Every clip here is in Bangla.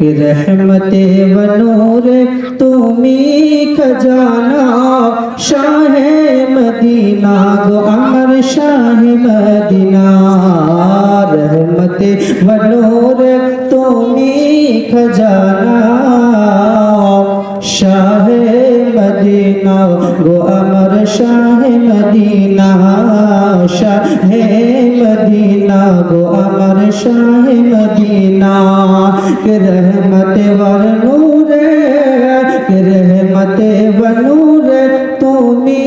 রহমতে বনুরে তুমি খজানা শাহে মদিনা গো আমার শাহে মদিনা রহমতে বনুরে তুমি খজানা শাহে মদিনা গো আমার শাহে মদিনা শাহে মদিনা গো আমার শাহে মদিনা কে রহমতে বর নূরে কে রহমতে বনূরে তুমি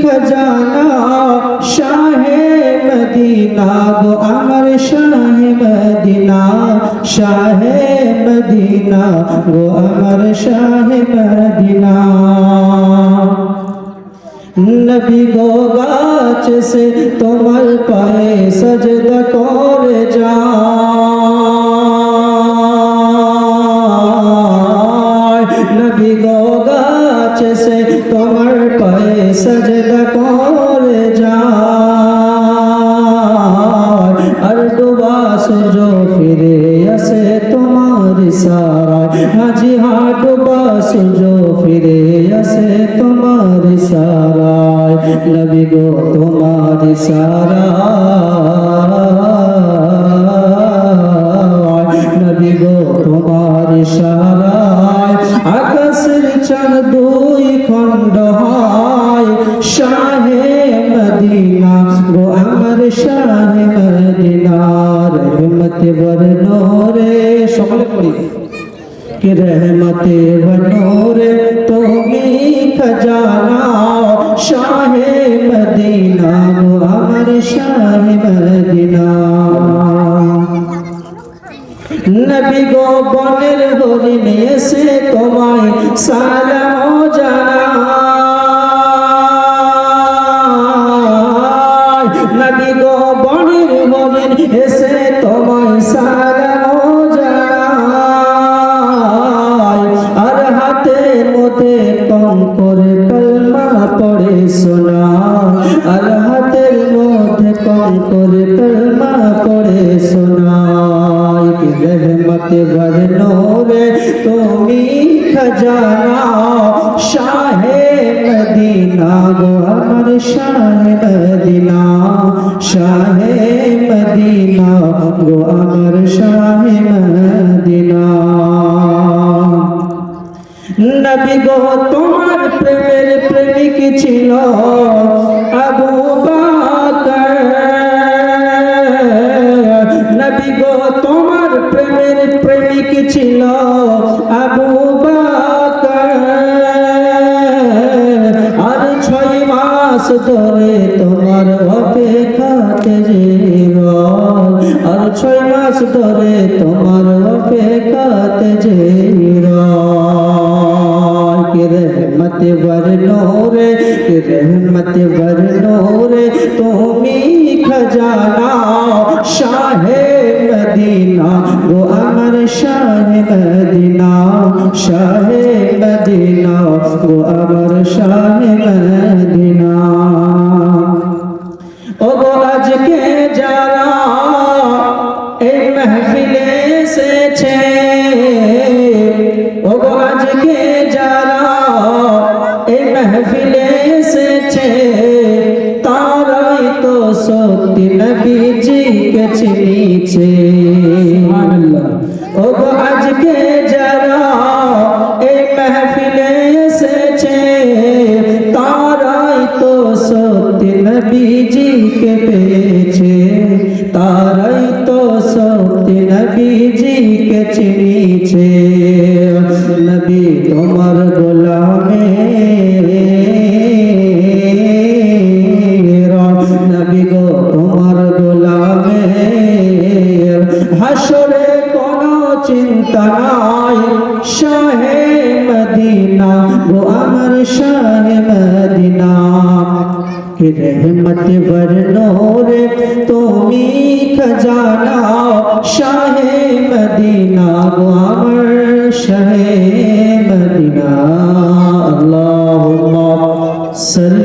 খজানা শাহে মদিনা গো আমার শাহে মদিনা শাহে মদিনা গো আমার শাহে মদিনা নবী গো গাছ সে তোমার পায়ে সজদা করে যায় নবী গো গাছ সে তোমার পায়ে সজদা করে যায় আর ডুবা সূর্য ফিরে আসে তোমার সারায়। হাজি হা ডুবা সূর্য নবী গো তোমার সারায় নবী গো বনের হরিণ এসে তোমায় সালাম গো আমার শাহে মদিনা শাহে মদিনা, গো আমার শাহে মদিনা। নবী গো, তোমার প্রেমের প্রেমিক ছিল। ধরে তোমার অপেক্ষাতে জীব আর ছয় মাস ধরে তোমার অপেক্ষাতে জীব কে রে মতে বার নোরে, কে রে তারাই তো সত্যি নবীজিকে নিচে। ও গো शाह मदीना रहमत वर नूर तुमी खजाना शाह मदीना गुआवर शाह मदीना अल्लाहुम्मा सल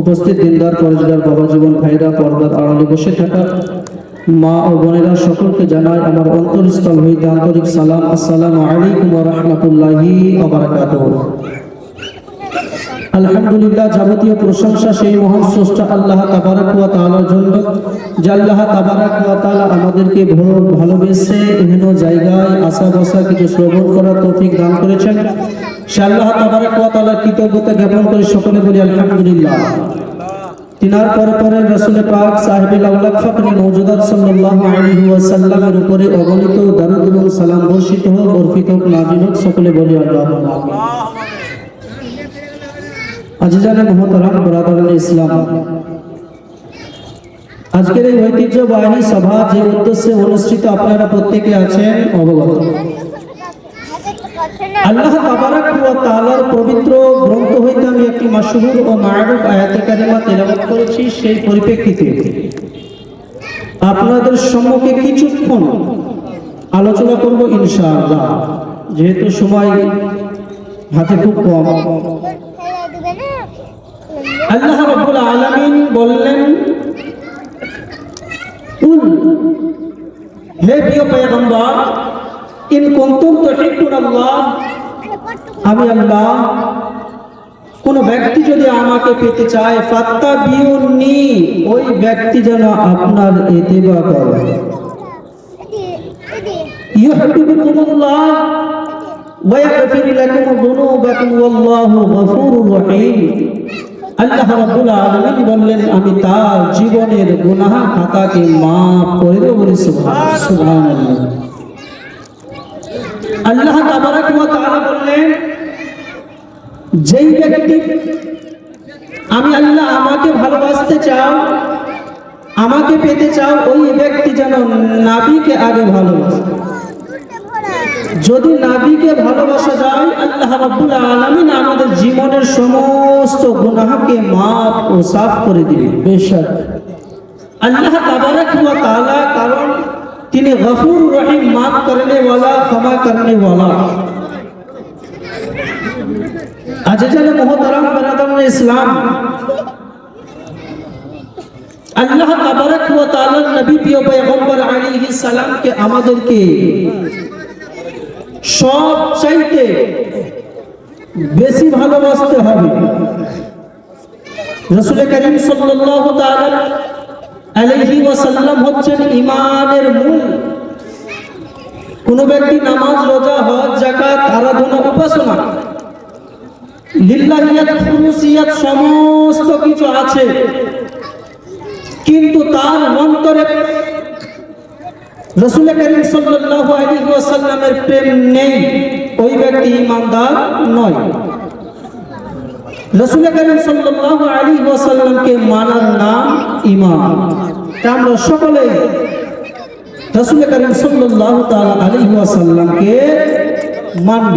উপস্থিত দিনদার পরেশগার বাবা জীবন ভাইরা পর্দার আড়ালে বসে থাকা মা ও বোনেরা সকলকে জানাই আমার অন্তরস্থল হইতে আন্তরিক সালাম। আসসালামু আলাইকুম ওয়া রাহমাতুল্লাহি ওয়া বারাকাতুহু। আলহামদুলিল্লাহ যাবতীয় প্রশংসা সেই মহান স্রষ্টা আল্লাহ তাবারাক ওয়া তাআলার জন্য, যে আল্লাহ তাবারাক ওয়া তাআলা আমাদেরকে ভালোবেসে বিভিন্ন জায়গায় আশা বসা কিছু শ্রবণ করার তৌফিক দান করেছেন। সে আল্লাহ তাবারাক ওয়া তাআলার কৃতজ্ঞতা জ্ঞাপন করে সকলে বলি আলহামদুলিল্লাহ। তিনার পরে পরে রসুল পাক সাহেবুল ফকরে মৌজুদাত সাল্লাল্লাহু আলাইহি উপরে অগণিত দরুদ এবং সালাম বর্ষিত হোক বর্ষিত হোক নাজিল হোক সকলে বলি মোহতারাম বরাদরান ইসলাম আজকের এই ঐতিহ্যবাহী সভা যে উদ্দেশ্যে অনুষ্ঠিত আপনারা প্রত্যেকে আছেন অবগত আল্লাহ তাবারাক ওয়া তাআলার পবিত্র মাশহুর ও মারুফ আয়াতে কারিমা তেলাওয়াত করেছি সেই পরিপ্রেক্ষিতে। আপনাদের সম্মুখে কিছুক্ষণ আলোচনা করব ইনশাআল্লাহ। যেহেতু সময় হাতে খুব কম। আল্লাহ রাব্বুল আলামিন বললেন, কুল, হে প্রিয় পয়গম্বর, ইন কুনতুম তুহিব্বুন আল্লাহ আমি আল্লাহ কোন ব্যক্তি যদি আমাকে পেতে চায়, ফাত্তা বিউনি ওই ব্যক্তি যেন আপনার ইত্তেবা করে ইউহিব্বুকুমুল্লাহ ওয়া ইয়াগফির লাকুম যুনুবাকুম, ওয়াল্লাহু গফুরুর রহিম। আল্লাহ রাব্বুল আলামিন বললেন, আমি তার জীবনের গুনাহ খাতাকে maaf করে দেব বলে সুবহানাল্লাহ। আল্লাহ তাবারাক ওয়া তাআলা বললেন যেই ব্যক্তি আমি আল্লাহ আমাকে ভালোবাসতে চাও, আমাকে পেতে চাও, ওই ব্যক্তি যেন নাবিকে আগে ভালোবাসে। যদি নাবিকে ভালোবাসা যায়, আল্লাহ রাব্বুল আলামিন আমাদের জীবনের সমস্ত গুনাহকে maaf ও সাফ করে দিবে বেশক। আল্লাহ তাবারক ওয়া তাআলা, কারণ তিনি গফুর রহিম maaf করনে ওয়ালা, ক্ষমা করনে ওয়ালা। আজজান মুহতারাম বারাদান ইসলাম। আল্লাহ তাবারক ওয়া তাআলা নবী প্রিয় পয়গম্বর আলাইহিস সালামকে আমাদেরকে সব চাইতে বেশি ভালোবাসতে হবে। রসুল করিম সাল্লাল্লাহু তাআলা আলাইহি ওয়াসাল্লাম হচ্ছেন ঈমানের মূল। কোন ব্যক্তি নামাজ, রোজা, হজ, যাকাত, আরাধনা, উপাসনা খুলুসিয়াত সমস্ত কিছু আছে। কিন্তু তার অন্তরে রসুল করিম সাল্লাল্লাহু প্রেম নেই, ওই ব্যক্তি ইমানদার নয়। রসুল করিম সাল্লাল্লাহু আলাইহি ওয়াসাল্লামকে মানার নাম ঈমান। আমরা সকলে রসুল করিম সাল্লাল্লাহু তাআলা আলাইহি ওয়াসাল্লামকে মানব।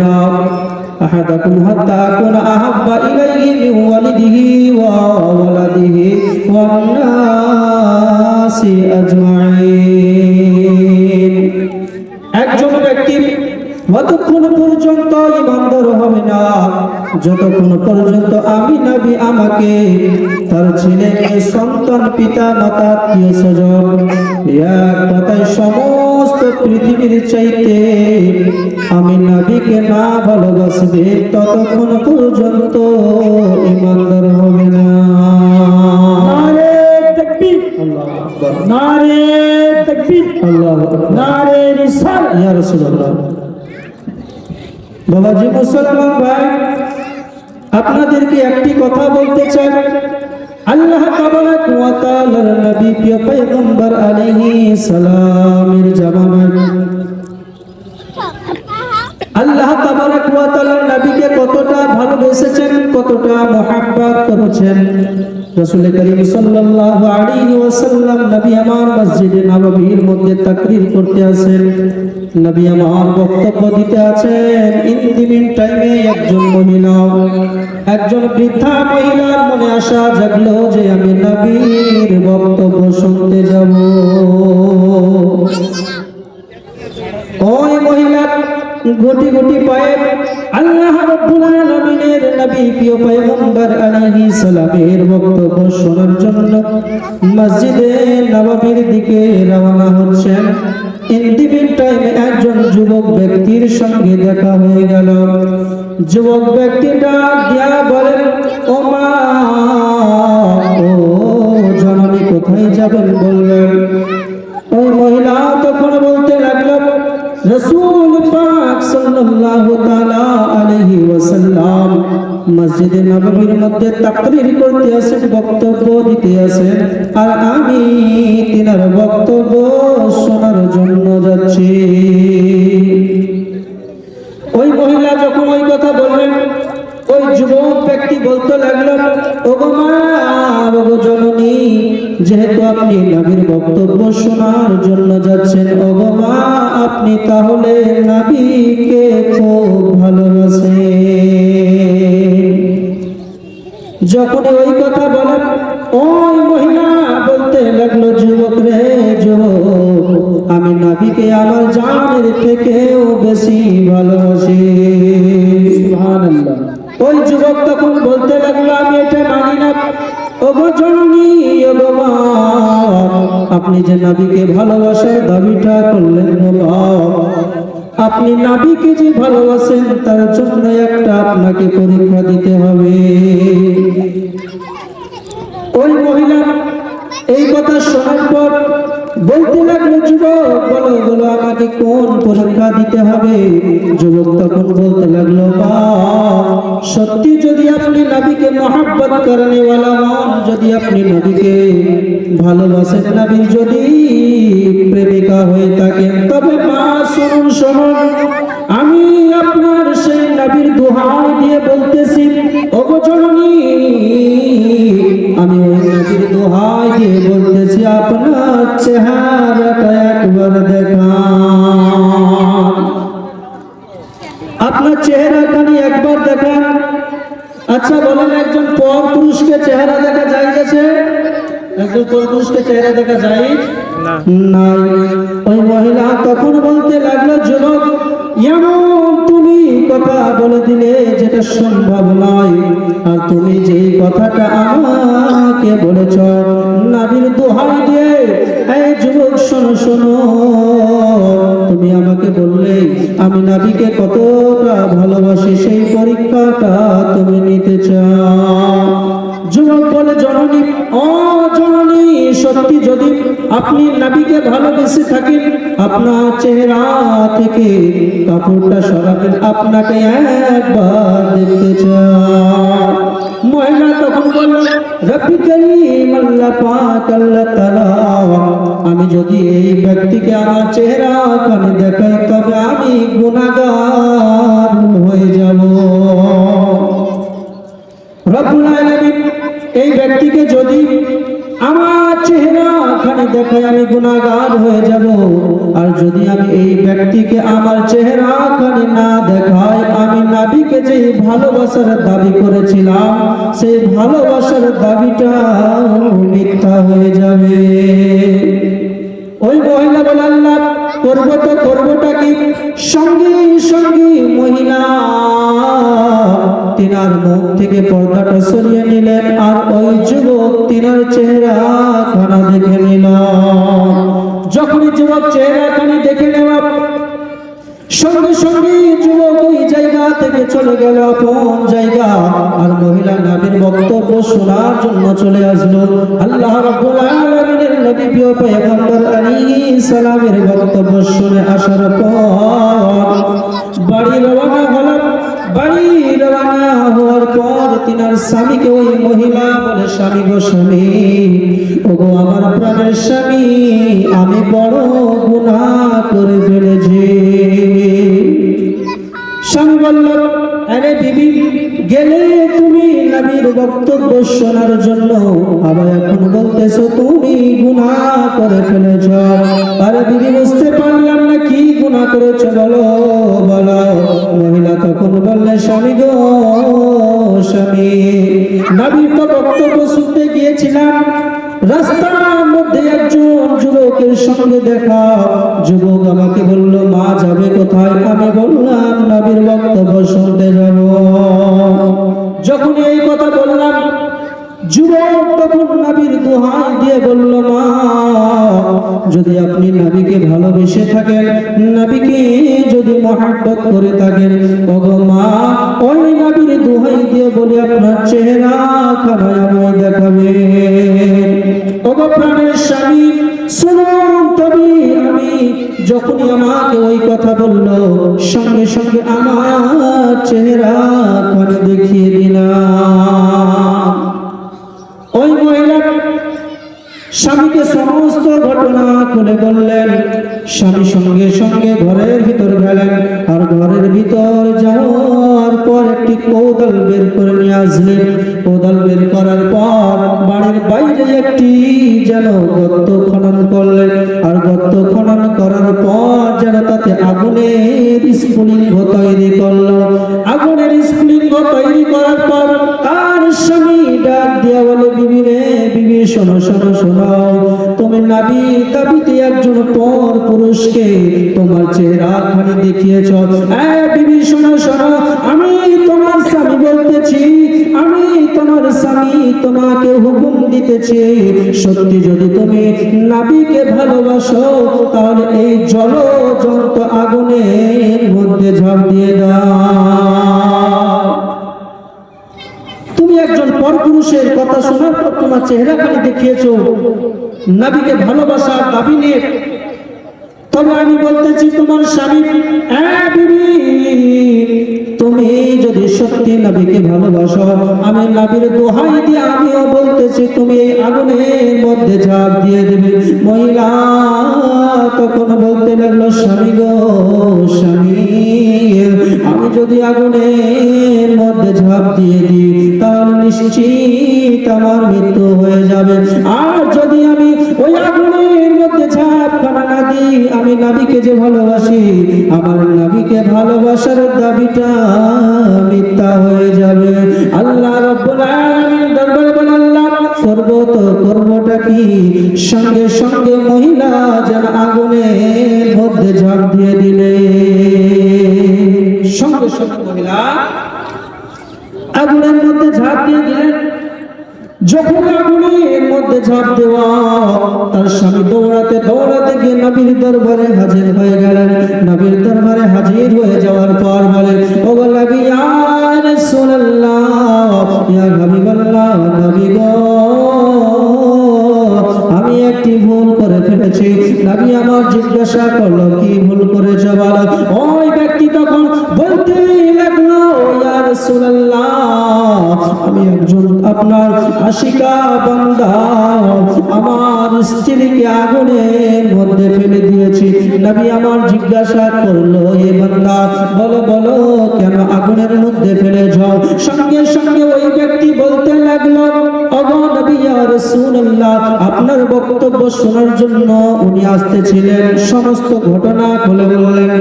أحدكم حتى أكون أحب إليه من والده وولده والناس أجمعين যতক্ষণ পর্যন্ত ইমানদার হবে না যতক্ষণ পর্যন্ত আমি নবী আমাকে তার ছেলে মেয়ে সন্তান পিতা মাতা আত্মীয় স্বজন এক কথায় সমস্ত পৃথিবীর চাইতে আমি নবীকে না ভালোবাসবে ততক্ষণ পর্যন্ত ইমানদার হবে না। নারে তকবীর। আল্লাহু আকবার। তাকবীর। আল্লাহ নারে রিসাল। ইয়া রাসূলুল্লাহ। বাবাজি মুসলমান ভাই, আপনাদেরকে একটি কথা বলতে চাই। আল্লাহ তাবারাক ওয়া তাআলার নবী প্রিয় পয়গম্বর আলাইহিস সালামের জামানায় আল্লাহ তাবারাক ওয়া তাআলার নবীকে কতটা ভালোবেসেছেন, কতটা মহব্বত করেছেন। রাসূল করিম সাল্লাল্লাহু আলাইহি ওয়াসাল্লাম নবী আমার মসজিদে নববীর মধ্যে তাকরীর করতে আছেন নবী আমার বক্তব্য দিতে আছেন। ইন্দিমিন টাইমে একজন মহিলা একজন বৃদ্ধা মহিলার মনে আশা জাগলো যে আমি নবীর বক্তব্য শুনতে যাব। ওই মহিলা গুটি গুটি পায়ে আল্লাহ রাব্বুল আলামিনের একজন যুবক ব্যক্তির সঙ্গে দেখা হয়ে গেল। যুবক ব্যক্তিটা দিয়া বলেন ও মা, ও জননী কোথায় যাবেন? বললেন। ওই মহিলা তখন বলতে লাগল, রসুল পাক সাল্লাল্লাহু তাআলা আলাইহি ওয়াসাল্লাম মসজিদে নববীর মধ্যে তাকরীর করতে আসেন, বক্তব্য দিতে আসেন। আর আমি তিনার বক্তব্য শোনার জন্য যাচ্ছি। ওই মহিলা যখন ওই কথা বললেন, ওই যুবক ব্যক্তি বলতে লাগল, ওগো মা, ওগো জননী, যেহেতু আপনি নবীর বক্তব্য শোনার জন্য যাচ্ছেন, ওগো মা, আপনি তাহলে নবীকে যখন ওই কথা বলেন ওই মহিলা বলতে লাগল যুবক রে যুবক আমি নাবিকে আমার জানের থেকেও বেশি ভালোবাসি। ওই যুবক তখন বলতে লাগল আমি এটা মানি না। ওগো জননী ওগো মা আপনি যে নাবিকে ভালোবাসার দাবিটা করলেন আপনি নাবিকে যে ভালোবাসেন তার জন্য একটা আপনাকে পরীক্ষা দিতে হবে ওই মহিলা এই কথা শোনার পর বলতে লাগল, যুবক, বলো বলো, আমাকে কোন পরীক্ষা দিতে হবে? যুবক তখন বলতে লাগল, মা, সত্যি যদি আপনি নবীকে মহাব্বত করেন যদি আপনি নবীকে ভালোবাসেন, নবীর যদি প্রেমিকা হয়ে থাকেন, তবে মা, শুনুন শুনুন। দেখা যায়? না। ওই মহিলা তখন বলতে লাগল যুবক এমন তুমি কথা বলে দিলে যেটা সম্ভব নয়। আর তুমি যে কথাটা আমাকে বলেছ নাবির দোহাই দিয়ে এই যুবক শোনো শোনো। তুমি আমাকে বললে আমি নাবিকে কতটা ভালোবাসি সেই পরীক্ষাটা তুমি নিতে চাও। আপনি নবীকে ভালোবেসে থাকেন, আপনার চেহারা থেকে কাপড়টা সরাবেন, আপনাকে একবার দেখতে চাই। মহিলা তখন বলল, রব্বি করিম, আল্লাহ পাক, আল্লাহ তাআলা, আমি যদি এই ব্যক্তিকে আমার চেহারা কানে দেখাই, তবে আমি গুনাহগার হয়ে দেখায় আমি গুনাহগার হয়ে যাব। আর যদি আমি এই ব্যক্তিকে আমার চেহারা খানে না দেখাই, আমি নাবিকে যে ভালোবাসার দাবি করেছিলাম, সেই ভালোবাসার দাবিটা মিথ্যা হয়ে যাবে। ওই মহিলা বলে, আল্লাহ, করব তো করবোটা কি? সঙ্গে সঙ্গে মহিলা তিনার মুখ থেকে পর্দাটা সরিয়ে নিলেন আর ওই যুবক তিনার চেহারা খানা দেখে নিল। যখনই যুবক চেহারা খানি দেখে নেওয়া, সঙ্গে সঙ্গে যুবক ওই জায়গা থেকে চলে গেল আপন জায়গা। আর মহিলা নবীর বক্তব্য শোনার জন্য চলে আসলো। আল্লাহ রাব্বুল আলামিনের নবী প্রিয় পয়গম্বর আলাইহিস সালামের বক্তব্য শুনে আসার পর বাড়ি রওনা হলো বাড়ি রওনা হওয়ার পর তিনার স্বামীকে ওই মহিলা বলে, স্বামী গো, স্বামী, ওগো, আমার প্রাণের স্বামী, আমি বড় গুনাহ করে ফেলেছি। আরে বিবি, গেলে তুমি নবীর বক্তব্য শোনার জন্য আবার এখন বলতেছো তুমি গুনাহ করে ফেলেছ। আরে বিবি, বুঝতে পারলাম না কি গুনাহ করেছ, বলো। স্বামী গো স্বামী। নবী তো বক্তব্য শুনতে গিয়েছিলাম। রাস্তার মধ্যে একজন যুবকের সঙ্গে দেখা। যুবক আমাকে বলল, মা যাবে কোথায়? আমি বললাম, নবীর বক্তব্য শুনতে যাব। যখন এই কথা বললাম যদি আপনি নবীকে ভালোবেসে থাকেন, নবীকে যদি মহাব্বত করে থাকেন, ওগো মা, ওই নবীর দোহাই দিয়ে বলি, আপনার চেহারা খানায় আমায় বলল, সঙ্গে সঙ্গে আমার চেহারা দেখিয়ে দিলাম। স্বামীকে সমস্ত ঘটনা খুলে বললেন। স্বামী সঙ্গে সঙ্গে ঘরের ভিতর গেলেন আর ঘরের ভিতর যাওয়ার পর একটি কৌদল বের করে নিয়ে আসলেন। কৌদল বের করার পর বাড়ির বাইরে একটি যেন গর্ত খনন করলেন। আর গর্ত খনন করার পর যেন তাতে আগুনের স্ফুলিঙ্গ তৈরি করল। আগুনের স্ফুলিঙ্গ তৈরি করার পর স্বামী ডাক দিয়া বলে, বিবি রে, বিবি, শোনো শোনো তুমি নাবি দাবিতে একজন পর পুরুষকে তোমার চেহারা খানি দেখিয়েছ। বিবি, শোনো শোনো। আমি তোমার স্বামী বলতেছি, আমি তোমার স্বামী তোমাকে হুকুম দিতেছি। সত্যি যদি তুমি নাবিকে ভালোবাসো, তাহলে এই জল জন্ত আগুনের মধ্যে ঝাঁপ দিয়ে দাও। তুমি একজন পরপুরুষের কথা শোনার পর তোমার চেহারা খালি দেখিয়েছ। নাবিকে ভালোবাসার দাবি নিয়ে। তবে আমি বলতেছি, তোমার স্বামী হ্যাঁ তুমি যদি সত্যি নবীকে ভালোবাসো, আমি নবীর দোহাই দিয়ে আমিও বলতেছি, তুমি আগুনের মধ্যে ঝাঁপ দিয়ে দেবে। মহিলা, তখন বলতে লাগল, স্বামী গো, স্বামী, আমি যদি আগুনের মধ্যে ঝাঁপ দিয়ে দিই, তাহলে নিশ্চিত আমার মৃত্যু হয়ে যাবে। আর যদি আমি ওই আগুনের মধ্যে ঝাঁপ না দিই, আমি নাবিকে যে ভালোবাসি, আমার নাবিকে ভালোবাসার দাবিটা মিথ্যা হয়ে যাবে। আল্লাহ রব্বুল আলামিন কি? সঙ্গে সঙ্গে মহিলা যেন আগুনের মধ্যে ঝাঁপ দিয়ে দিলে। সঙ্গে সঙ্গে মহিলা আগুনের মধ্যে ঝাঁপ দিয়ে দিলেন। যখন আগুনের মধ্যে ঝাঁপ দেওয়া, তার স্বামী দৌড়াতে দৌড়াতে গিয়ে নবীর দরবারে হাজির হয়ে গেলেন। নবীর দরবারে হাজির হয়ে যাওয়ার পর বলে ও নবী, ইয়া রাসূলুল্লাহ, ইয়া হাবিবাল্লাহ, নবী গো, আমি একটি ভুল করে ফেলেছি। নবী আমার জিজ্ঞাসা করল আশিকা বান্দা আমার স্ত্রীকে আগুনের মধ্যে ফেলে দিয়েছি। নবী আমার জিজ্ঞাসা করল, এ বান্দা, বলো বলো, কেন আগুনের মধ্যে ফেলে যাও সঙ্গে সঙ্গে ওই ব্যক্তি বলতে লাগল আপনার বক্তব্য শোনার জন্য উনি আসতেছিলেন। সমস্ত ঘটনা খুলে বললেন।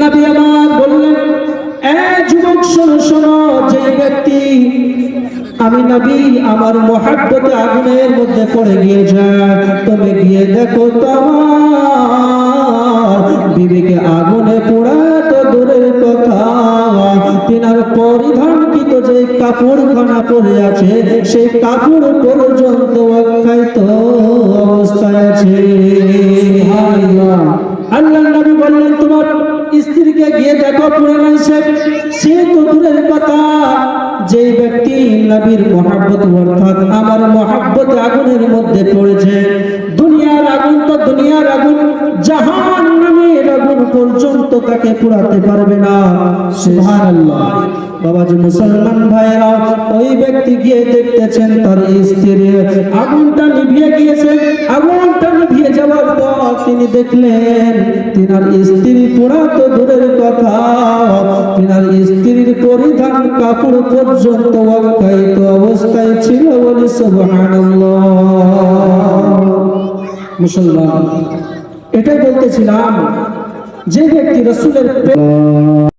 নবী আমার বললেন যুবক শোনো শোনো যে ব্যক্তি আমি নবী, আমার মহাব্বতে আগুনের মধ্যে পড়ে গিয়ে যায় তুমি গিয়ে দেখো তো আমার বিবেকে আগুনে পোড়া তো দূরের কথা। তিনার পরিধানকৃত যে কাপড়খানা পরে আছে, সেই কাপড় পর্যন্ত অক্ষায়িত অবস্থায় আছে। আল্লাহ নবী বললেন, তোমার স্ত্রীকে গিয়ে দেখো পুরে নাইছে সে তো দূরের কথা। যে ব্যক্তি নবীর মহাব্বত, অর্থাৎ আমার মহাব্বত আগুনের মধ্যে পড়েছে, দুনিয়ার আগুন তো দুনিয়ার আগুন জাহান পর্যন্ত তাকে পোড়াতে পারবে না। সুবহানাল্লাহ। বাবাজি মুসলমান ভাইরা ওই ব্যক্তি গিয়ে দেখতেছেন তার স্ত্রীর আগুনটা নিভিয়ে গিয়েছে। আগুনটা নিভিয়ে যাওয়ার পর তিনি দেখলেন, তিনার স্ত্রী পোড়া তো দূরের কথা। তিনার স্ত্রীর পরিধান কাপড় পর্যন্ত অক্ষায়িত অবস্থায় ছিল বলে সুবহানাল্লাহ। মুসলমান, এটাই বলতেছিলাম যে ব্যক্তি রসুলের প্রেম